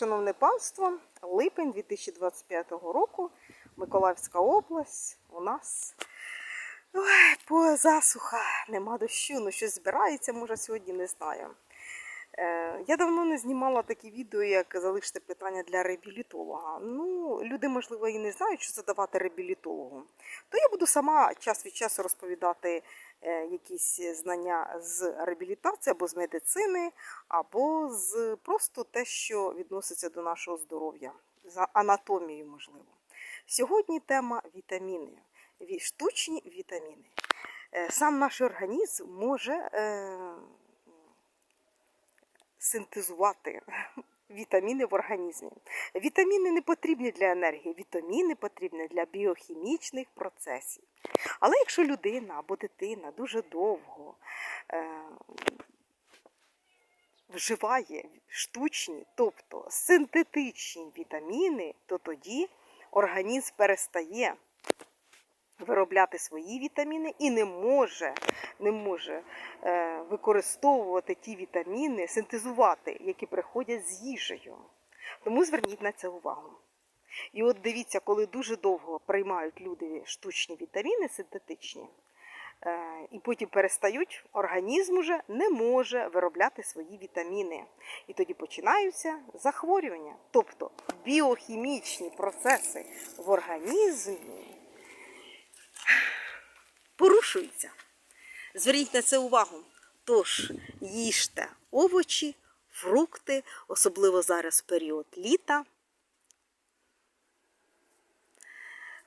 шановне панство, липень 2025 року, Миколаївська область. У нас ой, по засуха, нема дощу, ну щось збирається, може сьогодні не знаю. Е, я давно не знімала такі відео, як залишити питання для реабілітолога. Ну, люди, можливо, і не знають, що задавати реабілітологу. То я буду сама час від часу розповідати якісь знання з реабілітації або з медицини, або з просто те, що відноситься до нашого здоров'я, за анатомією, можливо. Сьогодні тема вітаміни, штучні вітаміни. Е, Сам наш організм може е, синтезувати вітаміни в організмі. Вітаміни не потрібні для енергії, вітаміни потрібні для біохімічних процесів. Але якщо людина або дитина дуже довго е, вживає штучні, тобто синтетичні вітаміни, то тоді організм перестає виробляти свої вітаміни і не може, не може е, використовувати ті вітаміни, синтезувати, які приходять з їжею. Тому зверніть на це увагу. І от дивіться, коли дуже довго приймають люди штучні вітаміни синтетичні, е, і потім перестають, організм уже не може виробляти свої вітаміни. І тоді починаються захворювання. Тобто біохімічні процеси в організмі порушуються. Зверніть на це увагу. Тож їжте овочі, фрукти, особливо зараз в період літа.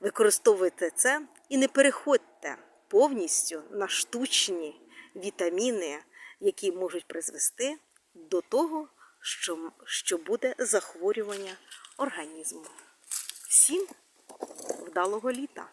Використовуйте це і не переходьте повністю на штучні вітаміни, які можуть призвести до того, що, що буде захворювання організму. Всім вдалого літа!